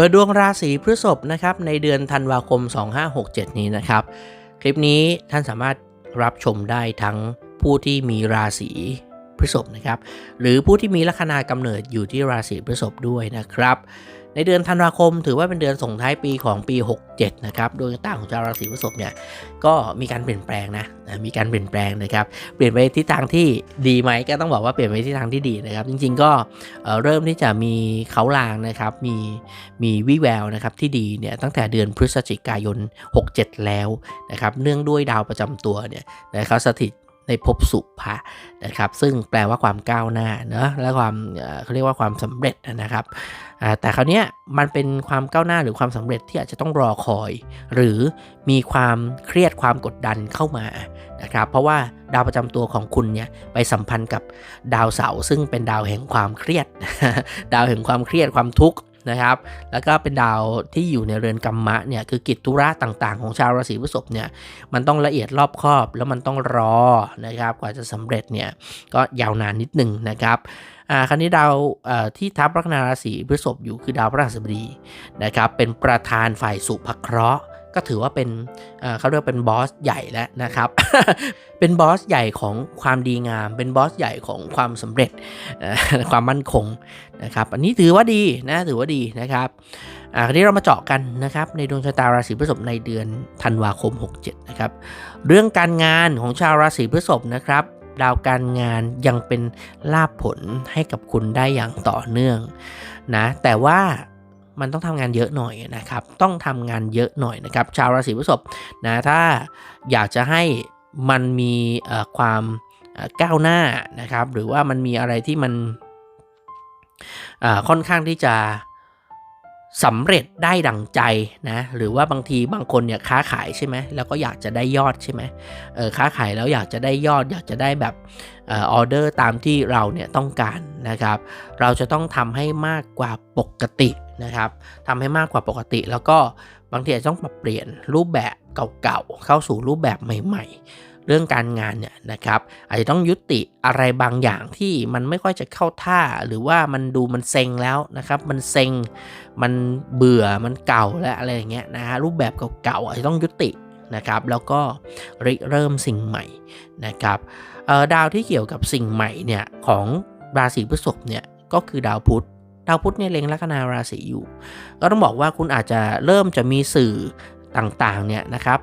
ปิดดวงราศีพฤษภนะครับในเดือนธันวาคม 2567 นี้นะครับ คลิปนี้ท่านสามารถรับชมได้ทั้งผู้ที่มีราศีพฤษภนะครับ หรือผู้ที่มีลัคนากำเนิดอยู่ที่ราศีพฤษภด้วยนะครับ ในเดือนธันวาคม ถือว่าเป็นเดือนส่งท้ายปีของปี 67 นะครับดวงชะตาของชาวราศีพฤษภเนี่ยก็มีการเปลี่ยนแปลงนะมีการเปลี่ยนแปลงนะครับ เปลี่ยนไปทิศทางที่ดีไหมก็ต้องบอกว่าเปลี่ยนไปทิศทางที่ดีนะครับ จริง ๆ ก็เอ่อเริ่มที่จะมีเขาลางนะครับ มีมีวิแววนะครับที่ดีเนี่ยตั้งแต่เดือนพฤศจิกายน 67 แล้วนะครับ เนื่องด้วยดาวประจำตัวเนี่ยนะครับสถิต ในภพสุภะนะครับ ซึ่งแปลว่าความก้าวหน้าเนอะและความเขาเรียกว่าความสำเร็จนะครับแต่คราวนี้มันเป็นความก้าวหน้าหรือความสำเร็จที่อาจจะต้องรอคอย หรือมีความเครียดความกดดันเข้ามานะครับ เพราะว่าดาวประจำตัวของคุณเนี่ยไปสัมพันธ์กับดาวเสาร์ซึ่งเป็นดาวแห่งความเครียด ดาวแห่งความเครียดความทุกข์ นะครับ แล้วก็เป็นดาวที่อยู่ในเรือนกรรมะเนี่ยคือกิจธุระต่างๆ ของชาวราศีพฤษภเนี่ยมันต้องละเอียดรอบคอบ แล้วมันต้องรอนะครับกว่าจะสำเร็จเนี่ยก็ยาวนานนิดหนึ่งนะครับอ่าคราวนี้ดาวที่ทับลัคนาราศีพฤษภอยู่คือดาวพฤหัสบดีนะครับเป็นประธานฝ่ายสุภเคราะห์ ก็ถือว่าเป็นเขาเรียกว่าเป็นบอสใหญ่แล้วนะครับ เป็นบอสใหญ่ของความดีงาม เป็นบอสใหญ่ของความสำเร็จความมั่นคงนะครับ อันนี้ถือว่าดีนะถือว่าดีนะครับอ่าทีนี้เรามาเจาะกันนะครับ ในดวงชะตาราศีพฤษภในเดือนธันวาคม 67 นะครับ เรื่องการงานของชาวราศีพฤษภนะครับดาวการงานยังเป็นลาภผลให้กับคุณได้อย่างต่อเนื่องนะแต่ว่า มันต้องทำงานเยอะหน่อยนะครับ ต้องทำงานเยอะหน่อยนะครับ ชาวราศีพฤษภนะถ้าอยากจะให้มันมีความก้าวหน้านะครับ หรือว่ามันมีอะไรที่มันค่อนข้างที่จะสำเร็จได้ดังใจนะหรือว่าบางทีบางคนเนี่ยค้าขายใช่ไหมแล้วก็อยากจะได้ยอดใช่ไหมเออค้าขายแล้วอยากจะได้ยอด อยากจะได้แบบออออเดอร์ตามที่เราเนี่ยต้องการนะครับ เราจะต้องทำให้มากกว่าปกติ นะครับทำให้มากกว่าปกติ แล้วก็บางทีอาจจะต้องปรับเปลี่ยนรูปแบบเก่าๆเข้าสู่รูปแบบใหม่ ๆ เรื่องการงานเนี่ยนะครับอาจจะต้องยุติอะไรบางอย่างที่มันไม่ค่อยจะเข้าท่า หรือว่ามันดูมันเซ็งแล้วนะครับมันเซ็งมันเบื่อมันเก่าและอะไรอย่างเงี้ยนะฮะรูปแบบเก่าๆอาจจะต้องยุตินะครับแล้วก็ริเริ่มสิ่งใหม่นะครับดาวที่เกี่ยวกับสิ่งใหม่เนี่ยของราศีพฤษภเนี่ยก็คือดาวพุธ ดาวพุธเนี่ยเล็งลัคนาราศีอยู่ ก็ต้องบอกว่าคุณอาจจะเริ่มจะมีสื่อต่างๆเนี่ยนะครับ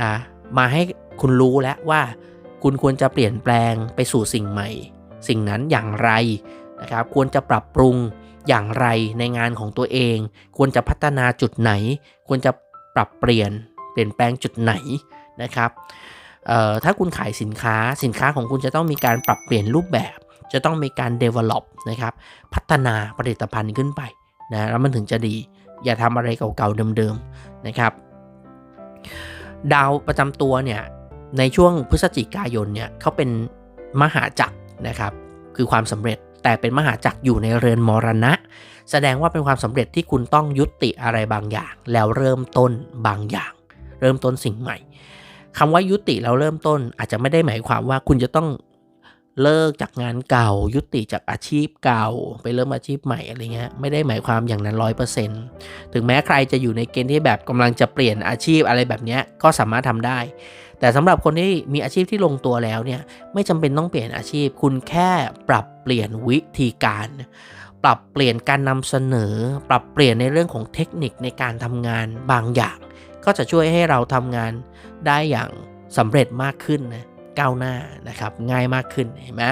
อ่ามาให้คุณรู้แล้วว่า คุณควรจะเปลี่ยนแปลงไปสู่สิ่งใหม่ สิ่งนั้นอย่างไรนะครับควรจะปรับปรุงอย่างไรในงานของตัวเอง ควรจะพัฒนาจุดไหน ควรจะปรับเปลี่ยนเปลี่ยนแปลงจุดไหนนะครับเอ่อถ้าคุณขายสินค้าสินค้าของคุณจะต้องมีการปรับเปลี่ยนรูปแบบ จะต้องมีการ develop นะครับ พัฒนาผลิตภัณฑ์ขึ้นไปนะแล้วมันถึงจะดี อย่าทำอะไรเก่าๆเดิมๆนะครับ ดาวประจำตัวเนี่ยในช่วงพฤศจิกายนเนี่ยเขาเป็นมหาจักรนะครับ คือความสำเร็จแต่เป็นมหาจักรอยู่ในเรือนมรณะ แสดงว่าเป็นความสำเร็จที่คุณต้องยุติอะไรบางอย่าง แล้วเริ่มต้นบางอย่าง เริ่มต้นสิ่งใหม่คำว่ายุติแล้วเริ่มต้นอาจจะไม่ได้หมายความว่าคุณจะต้อง เลิกจากงานเก่า ยุติจากอาชีพเก่า ไปเริ่มอาชีพใหม่อะไรเงี้ยไม่ได้หมายความอย่างนั้นร้อยเปอร์เซ็นต์ถึงแม้ใครจะอยู่ในเกณฑ์ที่แบบกำลังจะเปลี่ยนอาชีพอะไรแบบเนี้ยก็สามารถทำได้ แต่สำหรับคนที่มีอาชีพที่ลงตัวแล้วเนี่ยไม่จำเป็นต้องเปลี่ยนอาชีพ คุณแค่ปรับเปลี่ยนวิธีการ ปรับเปลี่ยนการนำเสนอ ปรับเปลี่ยนในเรื่องของเทคนิคในการทำงานบางอย่าง ก็จะช่วยให้เราทำงานได้อย่างสำเร็จมากขึ้นนะ ก้าวหน้านะครับง่ายมากขึ้นเห็นไหม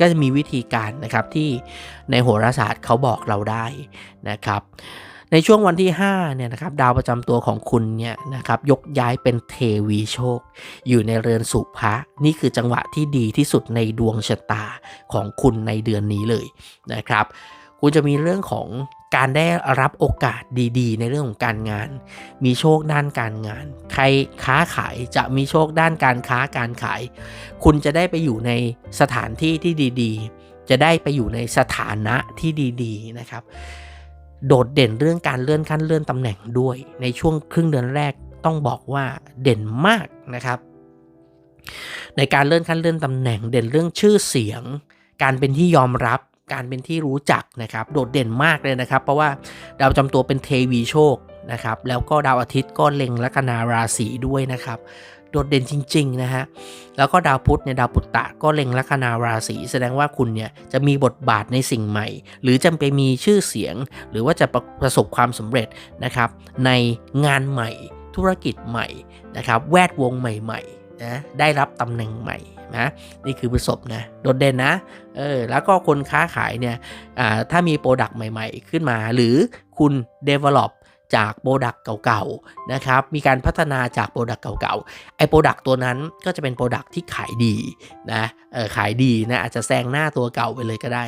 ก็จะมีวิธีการนะครับที่ในโหราศาสตร์เขาบอกเราได้นะครับในช่วงวันที่5เนี่ยนะครับดาวประจำตัวของคุณเนี่ยนะครับยกย้ายเป็นเทวีโชค อยู่ในเรือนสุภะนี่คือจังหวะที่ดีที่สุดในดวงชะตาของคุณในเดือนนี้เลยนะครับ คุณจะมีเรื่องของการได้รับโอกาสดีๆ ในเรื่องของการงาน มีโชคด้านการงาน ใครค้าขายจะมีโชคด้านการค้าการขาย คุณจะได้ไปอยู่ในสถานที่ที่ดีๆ จะได้ไปอยู่ในสถานะที่ดีๆนะครับ โดดเด่นเรื่องการเลื่อนขั้นเลื่อนตำแหน่งด้วย ในช่วงครึ่งเดือนแรกต้องบอกว่าเด่นมากนะครับ ในการเลื่อนขั้นเลื่อนตำแหน่งเด่นเรื่องชื่อเสียง การเป็นที่ยอมรับ การเป็นที่รู้จักนะครับ โดดเด่นมากเลยนะครับ เพราะว่าดาวประจำตัวเป็นเทวีโชคนะครับ แล้วก็ดาวอาทิตย์ก็เล็งลัคนาราศีด้วยนะครับ โดดเด่นจริงๆนะฮะ แล้วก็ดาวพุธเนี่ยดาวปุตตะก็เล็งลัคนาราศีแสดงว่าคุณเนี่ยจะมีบทบาทในสิ่งใหม่ หรือจะไปมีชื่อเสียง หรือว่าจะประประสบความสำเร็จนะครับในงานใหม่ ธุรกิจใหม่นะครับ แวดวงใหม่ๆนะได้รับตำแหน่งใหม่ นะ นี่คือประสบนะโดดเด่นนะเออแล้วก็คนค้าขายเนี่ยถ้ามีโปรดักต์ใหม่ ๆ ขึ้นมา หรือคุณ develop จากโปรดักต์เก่าๆนะครับ มีการพัฒนาจากโปรดักต์เก่าๆ ไอ้โปรดักต์ตัวนั้นก็จะเป็นโปรดักต์ที่ขายดีนะเออขายดีนะอาจจะแซงหน้าตัวเก่าไปเลยก็ได้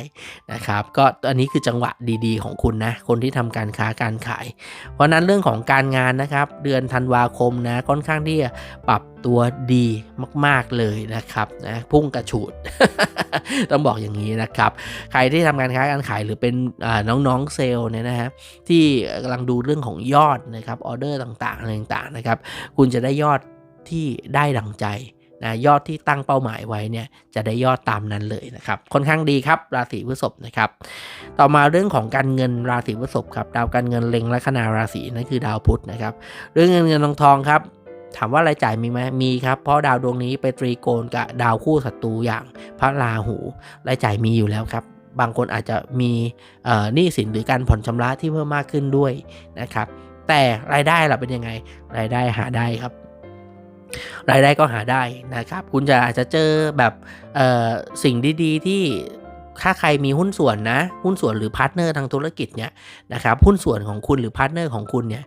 นะครับ ก็อันนี้คือจังหวะดีๆ ของคุณนะ คนที่ทำการค้าการขาย เพราะนั้นเรื่องของการงานนะครับ เดือนธันวาคมนะค่อนข้างที่จะปรับ ตัวดีมาก ๆ เลยนะครับนะพุ่งกระฉูด ต้องบอกอย่างนี้นะครับ ใครที่ทำการค้าการขายหรือเป็นน้องๆเซลล์เนี่ยนะฮะที่กำลังดูเรื่องของยอดนะครับออเดอร์ต่างๆอะไรต่างๆนะครับ คุณจะได้ยอดที่ได้ดังใจนะยอดที่ตั้งเป้าหมายไว้เนี่ยจะได้ยอดตามนั้นเลยนะครับค่อนข้างดีครับราศีพฤษภนะครับต่อมาเรื่องของการเงินราศีพฤษภครับดาวการเงินเล็งลัคนาราศีนั่นคือดาวพุธนะครับ เรื่องเงินเงินทองทองครับ ถามว่ารายจ่ายมีไหมมีครับ เพราะดาวดวงนี้ไปตรีโกณกับดาวคู่ศัตรูอย่างพระราหู รายจ่ายมีอยู่แล้วครับ บางคนอาจจะมีหนี้สินหรือการผ่อนชำระที่เพิ่มมากขึ้นด้วยนะครับ แต่รายได้ล่ะเป็นยังไง รายได้หาได้ครับรายได้ก็หาได้นะครับ คุณจะอาจจะเจอแบบสิ่งดีๆที่ ถ้าใครมีหุ้นส่วนนะ หุ้นส่วนหรือพาร์ทเนอร์ทางธุรกิจเนี่ยนะครับหุ้นส่วนของคุณหรือพาร์ทเนอร์ของคุณเนี่ย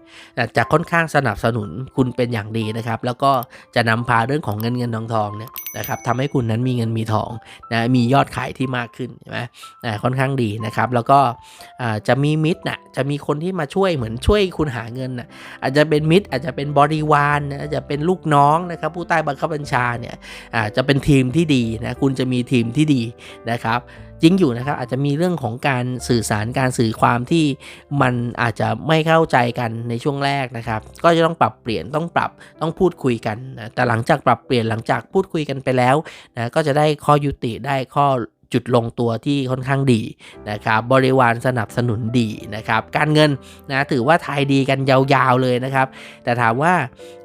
จะค่อนข้างสนับสนุนคุณเป็นอย่างดีนะครับ แล้วก็จะนำพาเรื่องของเงินเงินทองทองเนี่ยนะครับทำให้คุณนั้นมีเงินมีทองนะมียอดขายที่มากขึ้นใช่ไหมค่อนข้างดีนะครับ แล้วก็จะมีมิตรนะจะมีคนที่มาช่วยเหมือนช่วยคุณหาเงินนะอาจจะเป็นมิตรอาจจะเป็นบริวารนะอาจจะเป็นลูกน้องนะครับ ผู้ใต้บังคับบัญชาเนี่ยจะเป็นทีมที่ดีนะคุณจะมีทีมที่ดีนะครับ จริงอยู่นะครับอาจจะมีเรื่องของการสื่อสารการสื่อความที่มันอาจจะไม่เข้าใจกันในช่วงแรกนะครับ ก็จะต้องปรับเปลี่ยนต้องปรับต้องพูดคุยกันนะแต่หลังจากปรับเปลี่ยนหลังจากพูดคุยกันไปแล้วนะก็จะได้ข้อยุติได้ข้อ จุดลงตัวที่ค่อนข้างดีนะครับบริวารสนับสนุนดีนะครับการเงินนะถือว่าทายดีกันยาวๆเลยนะครับ แต่ถามว่า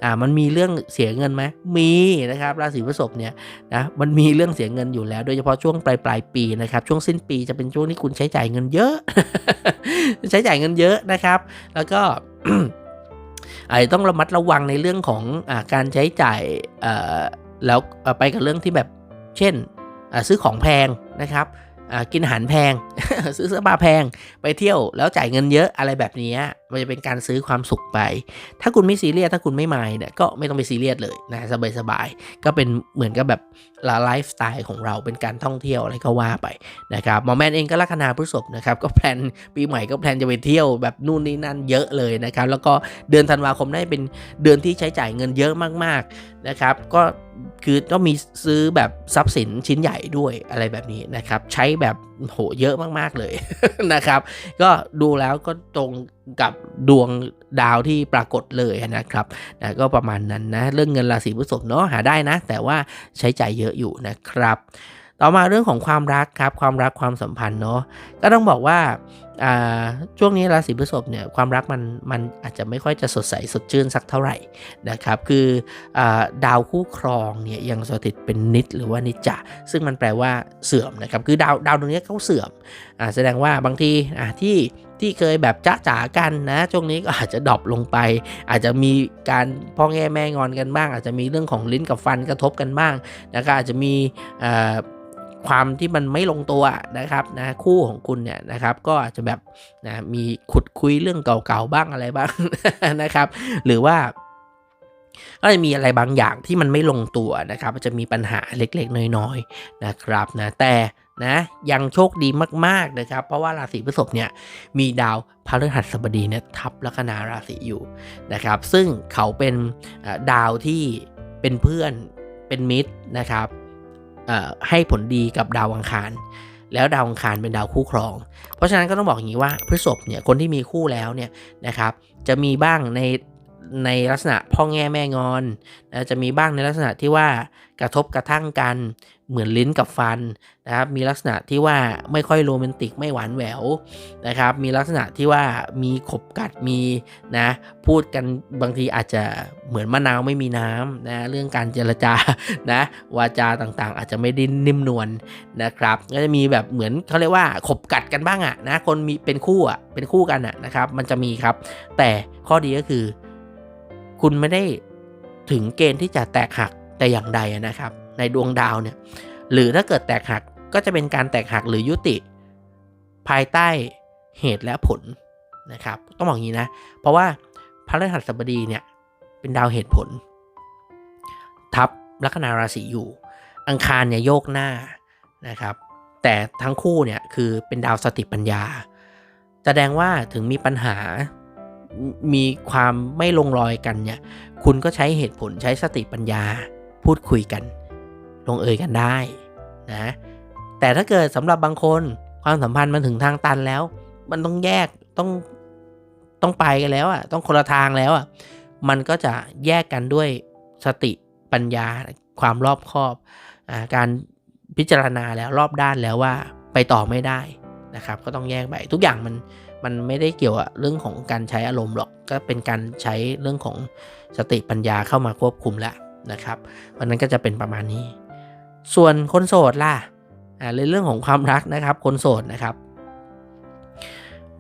อ่ามันมีเรื่องเสียเงินไหมมีนะครับราศีพฤษภเนี่ยนะมันมีเรื่องเสียเงินอยู่แล้ว โดยเฉพาะช่วงปลายปลายปีนะครับช่วงสิ้นปีจะเป็นช่วงที่คุณใช้จ่ายเงินเยอะ ใช้จ่ายเงินเยอะนะครับ แล้วก็อาจจะต้องระมัดระวังในเรื่องของอการใช้จ่ายแล้วไปกับเรื่องที่แบบ เช่นซื้อของแพง นะครับกินอาหารแพง ซื้อเสื้อผ้าแพงไปเที่ยวแล้วจ่ายเงินเยอะอะไรแบบนี้มันจะเป็นการซื้อความสุขไป ถ้าคุณไม่ซีเรียสถ้าคุณไม่มายเนี่ยก็ไม่ต้องไปซีเรียสเลยนะสบายสบายก็เป็นเหมือนกับแบบลไลฟ์สไตล์ของเราเป็นการท่องเที่ยวอะไรก็ว่าไปนะครับหมอแมนเองก็ลัคนาพฤษภนะครับก็แพลนปีใหม่ก็แพลนจะไปเที่ยวแบบนู่นนี่นั่นเยอะเลยนะครับแล้วก็เดือนธันวาคมได้เป็นเดือนที่ใช้จ่ายเงินเยอะมากๆนะครับก็ คือต้องมีซื้อแบบทรัพย์สินชิ้นใหญ่ด้วยอะไรแบบนี้นะครับ ใช้แบบโหเยอะมากๆเลยนะครับ ก็ดูแล้วก็ตรงกับดวงดาวที่ปรากฏเลยนะครับนะก็ประมาณนั้นนะเรื่องเงินราศีพฤษภเนาะหาได้นะ แต่ว่าใช้ใจ่ายเยอะอยู่นะครับ ต่อมาเรื่องของความรักครับความรักความสัมพันธ์เนาะก็ต้องบอกว่า ช่วงนี้ราศีพฤษภเนี่ยความรักมันมันอาจจะไม่ค่อยจะสดใสสดชื่นสักเท่าไหร่นะครับ คืออดาวคู่ครองเนี่ยยังสถิตเป็นนิดหรือว่านิจจะซึ่งมันแปลว่าเสื่อมนะครับคือดาวดาวตรงนี้เขาเสื่อมแสดงว่าบางทีที่ที่เคยแบบจ้าจ๋ากันนะช่วงนี้ก็อาจจะดรอปลงไป อาจจะมีการพ่อแง่แม่งอนกันบ้าง อาจจะมีเรื่องของลิ้นกับฟันกระทบกันบ้างนะครับอาจจะมี ความที่มันไม่ลงตัวนะครับนะคู่ของคุณเนี่ยนะครับก็อาจจะแบบนะมีขุดคุยเรื่องเก่าๆบ้างอะไรบ้างนะครับ หรือว่าก็จะมีอะไรบางอย่างที่มันไม่ลงตัวนะครับจะมีปัญหาเล็กๆ น้อยๆนะครับนะแต่นะยังโชคดีมากๆนะครับ เพราะว่าราศีพฤษภเนี่ยมีดาวพฤหัสบดีเนี่ยทับลัคนาราศีอยู่นะครับ ซึ่งเขาเป็นดาวที่เป็นเพื่อนเป็นมิตรนะครับ ให้ผลดีกับดาวอังคาร แล้วดาวอังคารเป็นดาวคู่ครอง เพราะฉะนั้นก็ต้องบอกอย่างนี้ว่าพฤษภเนี่ยคนที่มีคู่แล้วเนี่ยนะครับจะมีบ้างในในลักษณะพ่อแง่แม่งอนนะจะมีบ้างในลักษณะที่ว่ากระทบกระทั่งกัน เหมือนลิ้นกับฟันนะครับ มีลักษณะที่ว่าไม่ค่อยโรแมนติกไม่หวานแหววนะครับ มีลักษณะที่ว่ามีขบกัดมีนะพูดกันบางทีอาจจะเหมือนมะนาวไม่มีน้ำนะเรื่องการเจรจานะวาจาต่างๆ อาจจะไม่ได้นิ่มนวลนะครับ ก็จะมีแบบเหมือนเขาเรียกว่าขบกัดกันบ้างอะนะคนมีเป็นคู่อะเป็นคู่กันอะนะครับ มันจะมีครับ แต่ข้อดีก็คือ คุณไม่ได้ถึงเกณฑ์ที่จะแตกหักแต่อย่างใดนะครับ ในดวงดาวเนี่ยหรือถ้าเกิดแตกหักก็จะเป็นการแตกหักหรือยุติ ภายใต้เหตุและผลนะครับ ต้องบอกอย่างนี้นะ เพราะว่าพระฤหัสบดีเนี่ยเป็นดาวเหตุผล ทับลัคนาราศีอยู่ อังคารเนี่ยโยกหน้านะครับ แต่ทั้งคู่เนี่ยคือเป็นดาวสติปัญญา แสดงว่าถึงมีปัญหามีความไม่ลงรอยกันเนี่ย คุณก็ใช้เหตุผลใช้สติปัญญาพูดคุยกัน ลงเอยกันได้นะแต่ถ้าเกิดสำหรับบางคนความสัมพันธ์มันถึงทางตันแล้ว มันต้องแยกต้องต้องไปกันแล้วอะต้องคนละทางแล้วอะมันก็จะแยกกันด้วยสติปัญญาความรอบคอบอการพิจารณาแล้วรอบด้านแล้วว่าไปต่อไม่ได้นะครับ ก็ต้องแยกไปทุกอย่างมันมันไม่ได้เกี่ยวกับเรื่องของการใช้อารมณ์หรอกก็เป็นการใช้เรื่องของสติปัญญาเข้ามาควบคุมแล้วนะครับวันนั้นก็จะเป็นประมาณนี้ ส่วนคนโสดล่ะอ่าในเรื่องของความรักนะครับ คนโสดนะครับ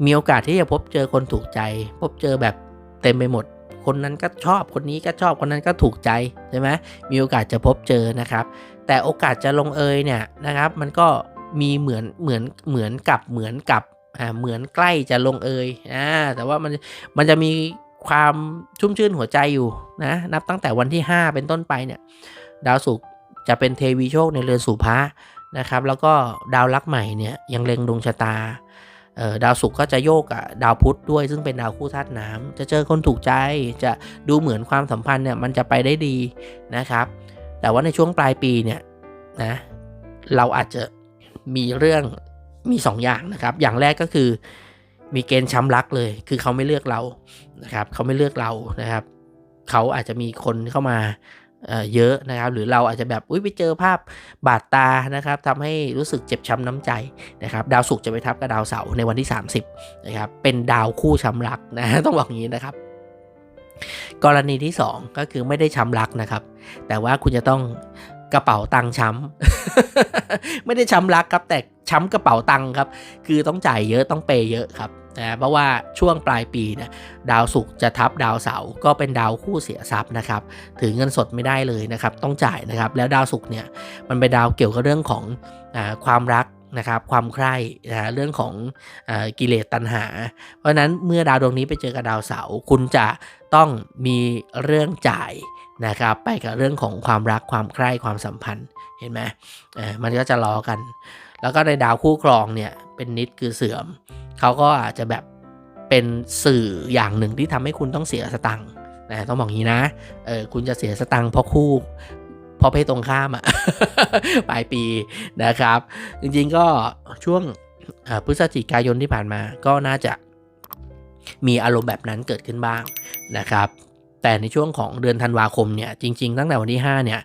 มีโอกาสที่จะพบเจอคนถูกใจ พบเจอแบบเต็มไปหมด คนนั้นก็ชอบคนนี้ก็ชอบคนนั้นก็ถูกใจใช่ไหมมีโอกาสจะพบเจอนะครับ แต่โอกาสจะลงเอยเนี่ยนะครับ มันก็มีเหมือนเหมือนเหมือนกับเหมือนกับอ่าเหมือนใกล้จะลงเอยอ่าแต่ว่ามันมันจะมีความชุ่มชื่นหัวใจอยู่นะนับตั้งแต่วันที่ 5 เป็นต้นไปเนี่ย ดาวศุกร์ จะเป็นเทวีโชคในเรือนสุภะนะครับ แล้วก็ดาวลักษ์ใหม่เนี่ยยังเล็งดวงชะตาดาวศุกร์ก็จะโยกกับดาวพุธด้วยซึ่งเป็นดาวคู่ธาตุน้ำจะเจอคนถูกใจจะดูเหมือนความสัมพันธ์เนี่ยมันจะไปได้ดีนะครับ แต่ว่าในช่วงปลายปีเนี่ยนะเราอาจจะมีเรื่องมี 2ออย่างนะครับ อย่างแรกก็คือมีเกณฑ์ช้ำรักเลย คือเขาไม่เลือกเรานะครับ เขาไม่เลือกเรานะครับ เขาอาจจะมีคนเข้ามา เเยอะนะครับ หรือเราอาจจะแบบอุ้ยไปเจอภาพบาดตานะครับทำให้รู้สึกเจ็บช้ำน้ำใจนะครับ ดาวศุกร์จะไปทับกับดาวเสาร์ในวันที่ 30นะครับเป็นดาวคู่ช้ำรักนะต้องบอกอย่างนี้นะครับ กรณีที่ 2 ก็คือไม่ได้ช้ำรักนะครับ แต่ว่าคุณจะต้องกระเป๋าตังค์ช้ำไม่ได้ช้ำรักครับ แต่ช้ำกระเป๋าตังค์ครับ คือต้องจ่ายเยอะต้องเปย์เยอะครับ นะเพราะว่าช่วงปลายปีเนี่ยดาวศุกร์จะทับดาวเสาร์ก็เป็นดาวคู่เสียทรัพย์นะครับถือเงินสดไม่ได้เลยนะครับต้องจ่ายนะครับแล้วดาวศุกร์เนี่ยมันเป็นดาวเกี่ยวกับเรื่องของอความรักนะครับความใคร่นะเรื่องของอกิเลสตัณหา เพราะนั้นเมื่อดาวดวงนี้ไปเจอกับดาวเสาร์คุณจะต้องมีเรื่องจ่ายนะครับไปกับเรื่องของความรักความใคร่ความสัมพันธ์เห็นไหมมันก็จะล้อกัน แล้วก็ในดาวคู่ครองเนี่ยเป็นนิดคือเสื่อม เขาก็อาจจะแบบเป็นสื่ออย่างหนึ่งที่ทำให้คุณต้องเสียสตังค์นะต้องบอกงี้นะเออคุณจะเสียสตังค์เพราะคู่เพราะเพศตรงข้ามอะปลายปีนะครับ จริงๆก็ช่วงพฤศจิกายนที่ผ่านมาก็น่าจะมีอารมณ์แบบนั้นเกิดขึ้นบ้างนะครับ แต่ในช่วงของเดือนธันวาคมเนี่ยจริง ๆ ตั้งแต่วันที่ 5 เนี่ย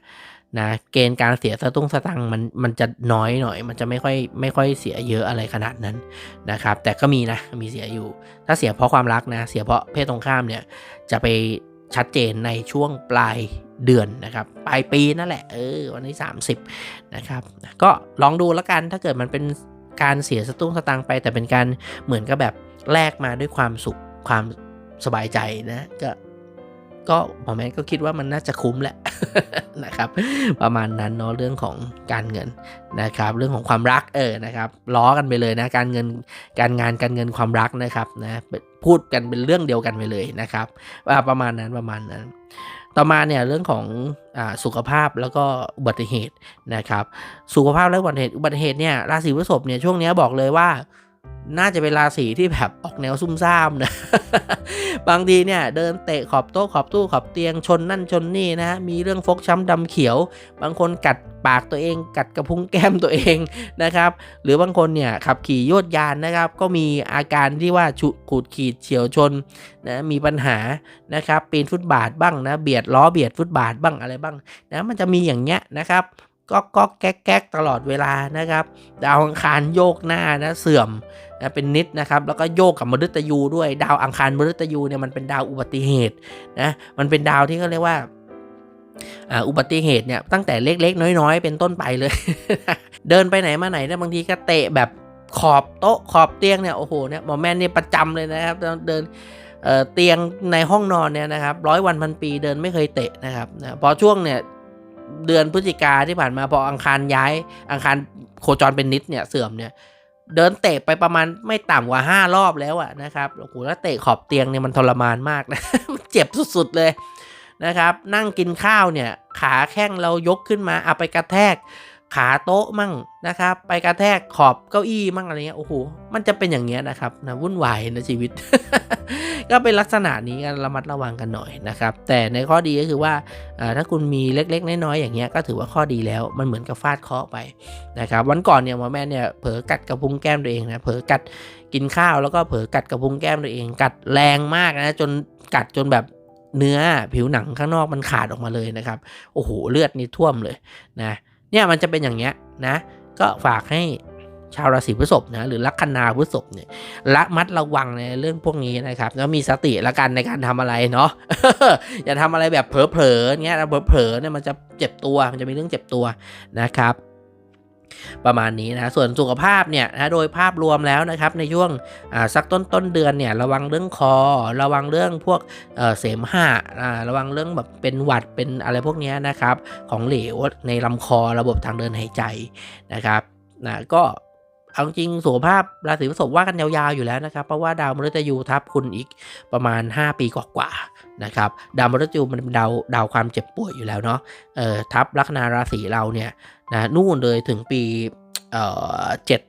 นะเกณฑ์การเสียสตุ้งสตังมันมันจะน้อยหน่อย มันจะไม่ค่อยไม่ค่อยเสียเยอะอะไรขนาดนั้นนะครับ แต่ก็มีนะมีเสียอยู่ ถ้าเสียเพราะความรักนะ เสียเพราะเพศตรงข้ามเนี่ยจะไปชัดเจนในช่วงปลายเดือนนะครับปลายปีนั่นแหละเออวันที่30นะครับก็ลองดูแล้วกันถ้าเกิดมันเป็นการเสียสตุ้งสตังไป แต่เป็นการเหมือนกับแบบแลกมาด้วยความสุขความสบายใจนะก็ก็หมอแมนก็คิดว่ามันน่าจะคุ้มแหละ นะครับ ประมาณนั้นเนาะเรื่องของการเงินนะครับ เรื่องของความรักเออนะครับล้อกันไปเลยนะการเงินการงานการเงินความรักนะครับนะพูดกันเป็นเรื่องเดียวกันไปเลยนะครับว่าประมาณนั้นประมาณนั้น ต่อมาเนี่ยเรื่องของอสุขภาพแล้วก็อุบัติเหตุนะครับ สุขภาพและอุบัติเหตุอุบัติเหตุเนี่ยราศีพฤษภเนี่ยช่วงนี้บอกเลยว่า น่าจะเป็นราศีที่แบบออกแนวซุ่มซ่ามนะ บางทีเนี่ยเดินเตะขอบโต๊ะขอบตู้ขอบเตียงชนนั่นชนนี่นะฮะมีเรื่องฟกช้ำดำเขียว บางคนกัดปากตัวเอง กัดกระพุ้งแก้มตัวเองนะครับ หรือบางคนเนี่ยขับขี่ยวดยานนะครับ ก็มีอาการที่ว่าฉุขูดขีดเฉียวชนนะมีปัญหานะครับปีนฟุตบาทบ้างนะ เบียดล้อเบียดฟุตบาทบ้างอะไรบ้างนะมันจะมีอย่างเงี้ยนะครับ ก็ก็แก๊กแก๊กตลอดเวลานะครับดาวอังคารโยกหน้านะเสื่อมนะเป็นนิดนะครับแล้วก็โยกกับมฤตยูด้วย ดาวอังคารมฤตยูเนี่ยมันเป็นดาวอุบัติเหตุนะมันเป็นดาวที่เขาเรียกว่าอุบัติเหตุเนี่ยตั้งแต่เล็กๆ น้อยๆ เป็นต้นไปเลย เดินไปไหนมาไหนเนี่ยบางทีก็เตะแบบขอบโต๊ะขอบเตียงเนี่ยโอ้โหเนี่ยหมอแม่นเนี่ยประจำเลยนะครับเดินเอ่อเตียงในห้องนอนเนี่ยนะครับร้อยวันพันปีเดินไม่เคยเตะนะครับนะพอช่วงเนี่ย เดือนพฤศจิกาที่ผ่านมาพออังคารย้าย อังคารโคจรเป็นนิดเนี่ยเสื่อมเนี่ยเดินเตะไปประมาณไม่ต่ำกว่า 5 รอบแล้วอะนะครับโอ้โหแล้วเตะขอบเตียงเนี่ยมันทรมานมากนะมันเจ็บสุดๆเลยนะครับ นั่งกินข้าวเนี่ย ขาแข้งเรายกขึ้นมาเอาไปกระแทก ขาโต๊ะมั่งนะครับ ไปกระแทกขอบเก้าอี้มั่งอะไรเงี้ยโอ้โหมันจะเป็นอย่างเงี้ยนะครับนะวุ่นวายในชีวิต ก็เป็นลักษณะนี้กันระมัดระวังกันหน่อยนะครับ แต่ในข้อดีก็คือว่าถ้าคุณมีเล็กๆน้อยๆอย่างเงี้ยก็ถือว่าข้อดีแล้วมันเหมือนกับฟาดเคาะไปนะครับ วันก่อนเนี่ยหมอแม่เนี่ยเผลอกัดกระพุ้งแก้มตัวเองนะเผลอกัดกินข้าวแล้วก็เผลอกัดกระพุ้งแก้มตัวเอง กัดแรงมากนะจนกัดจนแบบเนื้อผิวหนังข้างนอกมันขาดออกมาเลยนะครับ โอ้โหเลือดนี่ท่วมเลยนะ เนี่ยมันจะเป็นอย่างเงี้ยนะ ก็ฝากให้ชาวราศีพฤษภนะหรือลัคนาพฤษภเนี่ยละมัดระวังในเรื่องพวกนี้นะครับแล้วมีสติละกันในการทำอะไรเนาะอย่าทำอะไรแบบเผลอๆเงี้ยเผลอๆเนี่ยมันจะเจ็บตัวมันจะมีเรื่องเจ็บตัวนะครับ ประมาณนี้นะส่วนสุขภาพเนี่ยนะโดยภาพรวมแล้วนะครับในช่วงสักต้นต้นเดือนเนี่ยระวังเรื่องคอ ระวังเรื่องพวกเเสมหะอ่าระวังเรื่องแบบเป็นหวัดเป็นอะไรพวกนี้นะครับของเหลวในลำคอระบบทางเดินหายใจนะครับนะก็ เอาจริงสุขภาพราศีพฤษภว่ากันยาวๆอยู่แล้วนะครับเพราะว่าดาวมฤตยูทับคุณอีกประมาณ 5 ปีกว่าๆนะครับดาวมฤตยูมันเป็นดาวดาวความเจ็บป่วยอยู่แล้วเนาะเอ่อทับลัคนาราศีเราเนี่ยนะนู่นเลยถึงปีเอ่อเจ็ด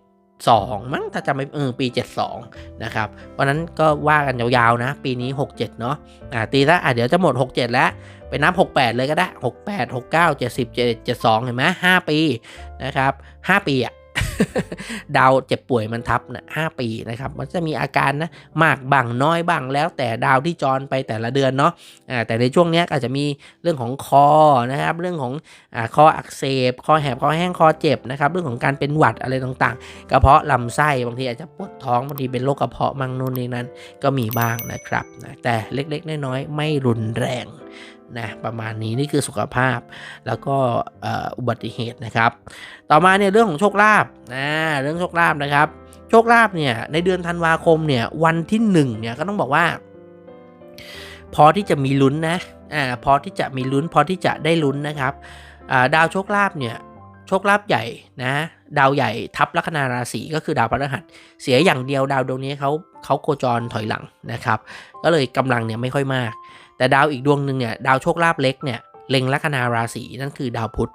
สองมั้งถ้าจำไม่เออปี 72 นะครับ เพราะนั้นก็ว่ากันยาวๆนะ ปีนี้ 67 เนาะอ่าตีละอะเดี๋ยวจะหมด 67 แล้ว ไปนับ 68 เลยก็ได้ 68 69 70 71 72เห็นไหม5ปีนะครับ 5 ปีอะ ดาวเจ็บป่วยมันทับนะห้าปีนะครับ มันจะมีอาการนะมากบังน้อยบังแล้วแต่ดาวที่จรไปแต่ละเดือนเนาะแต่ในช่วงนี้อาจจะมีเรื่องของคอนะครับ เรื่องของอคออักเสบ คอแหบ คอแห้ง คอเจ็บนะครับ เรื่องของการเป็นหวัดอะไรต่างๆ กระเพาะลำไส้บางทีอาจจะปวดท้องบางทีเป็นโรคกระเพาะมังนู่นนี่นั่นก็มีบ้างนะครับ แต่เล็กๆน้อยๆไม่รุนแรง นะประมาณนี้นี่คือสุขภาพ แล้วก็อุบัติเหตุนะครับ ต่อมาเนี่ยเรื่องของโชคลาภนะเรื่องโชคลาภนะครับ โชคลาภเนี่ยในเดือนธันวาคมเนี่ยวันที่หนึ่งเนี่ยก็ต้องบอกว่า พอที่จะมีลุ้นนะอ่าพอที่จะมีลุ้น พอที่จะได้ลุ้นนะครับดาวโชคลาภเนี่ยโชคลาภใหญ่นะดาวใหญ่ทับลัคนาราศีก็คือดาวพฤหัส เสียอย่างเดียวดาวดวงนี้เขาเขาโคจรถอยหลังนะครับ ก็เลยกำลังเนี่ยไม่ค่อยมาก แต่ดาวอีกดวงหนึ่งเนี่ยดาวโชคลาภเล็กเนี่ยเล็งลัคนาราศีนั่นคือดาวพุธ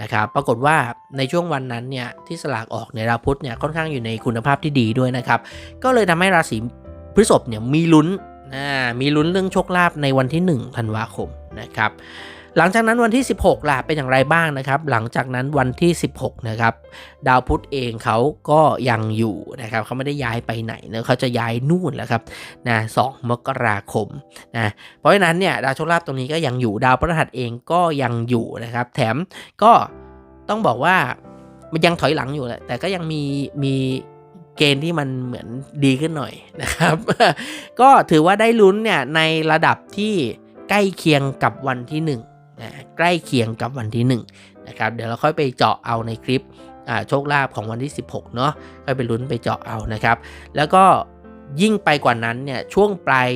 นะครับปรากฏว่าในช่วงวันนั้นเนี่ยที่สลากออกในยดาวพุธเนี่ยค่อนข้างอยู่ในคุณภาพที่ดีด้วยนะครับก็เลยทำให้ราศีพฤษภเนี่ยมีลุ้นนะมีลุ้นเรื่องโชคลาภในวันที่1ธันวาคมนะครับ หลังจากนั้นวันที่ 16ล่ะเป็นอย่างไรบ้างนะครับ หลังจากนั้นวันที่ 16นะครับดาวพุธเองเขาก็ยังอยู่นะครับเขาไม่ได้ย้ายไปไหนเนะเขาจะย้ายนู่นแล้วครับนะสองมกราคมนะเพราะฉะนั้นเนี่ยดาวโชคลาภตรงนี้ก็ยังอยู่ดาวพฤหัสเองก็ยังอยู่นะครับ แถมก็ต้องบอกว่ามันยังถอยหลังอยู่แหละแต่ก็ยังมีมีเกณฑ์ที่มันเหมือนดีขึ้นหน่อยนะครับ ก็ถือว่าได้ลุ้นเนี่ยในระดับที่ใกล้เคียงกับวันที่1นะ ใกล้เคียงกับวันที่1นะครับเดี๋ยวเราค่อยไปเจาะเอาในคลิปโชคลาภของวันที่ 16 เนาะค่อยไปลุ้นไปเจาะเอานะครับ แล้วก็ยิ่งไปกว่านั้นเนี่ยช่วงปลาย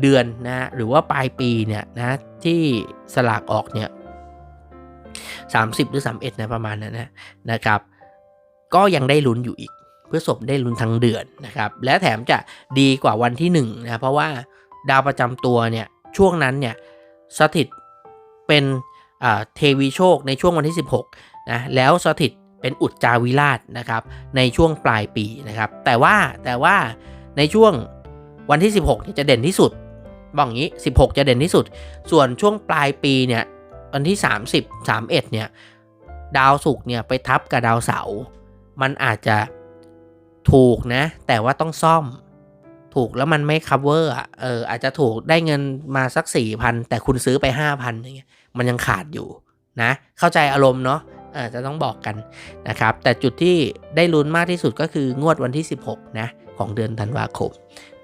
เดือนนะหรือว่าปลายปีเนี่ยนะที่สลากออกเนี่ย30 หรือ 31นะประมาณนั้นนะนะครับ ก็ยังได้ลุ้นอยู่อีก เพื่อศพได้ลุ้นทั้งเดือนนะครับ และแถมจะดีกว่าวันที่1นะเพราะว่าดาวประจำตัวเนี่ยช่วงนั้นเนี่ยสถิต เป็นเทวีโชคในช่วงวันที่ 16นะแล้วสถิตเป็นอุจจาวิราชนะครับในช่วงปลายปีนะครับ แต่ว่าแต่ว่าในช่วงวันที่ 16เนี่จะเด่นที่สุดบอกอย่างนี้ 16 จะเด่นที่สุด ส่วนช่วงปลายปีเนี่ยวันที่ 30 31เนี่ยดาวศุกร์เนี่ยไปทับกับดาวเสาร์มันอาจจะถูกนะ แต่ว่าต้องซ่อม ถูกแล้วมันไม่ cover อะเอออาจจะถูกได้เงินมาสัก4,000แต่คุณซื้อไป5,000อย่างเงี้ยมันยังขาดอยู่นะ เข้าใจอารมณ์เนาะอาจจะต้องบอกกันนะครับ แต่จุดที่ได้ลุ้นมากที่สุดก็คืองวดวันที่ 16 นะ ของเดือนธันวาคม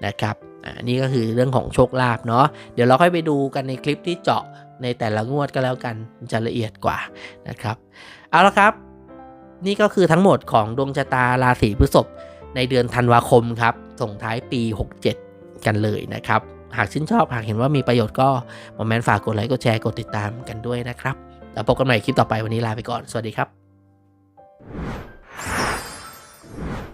นะครับอ่านี่ก็คือเรื่องของโชคลาภเนาะเดี๋ยวเราค่อยไปดูกันในคลิปที่เจาะในแต่ละงวดก็แล้วกันจะละเอียดกว่านะครับ เอาละครับ นี่ก็คือทั้งหมดของดวงชะตาราศีพฤษภในเดือนธันวาคมครับส่งท้ายปี 67 กันเลยนะครับ หากชื่นชอบหากเห็นว่ามีประโยชน์ก็คอมเมนต์ฝากกดไลค์กดแชร์กดติดตามกันด้วยนะครับ แล้วพบกันใหม่คลิปต่อไปวันนี้ลาไปก่อน สวัสดีครับ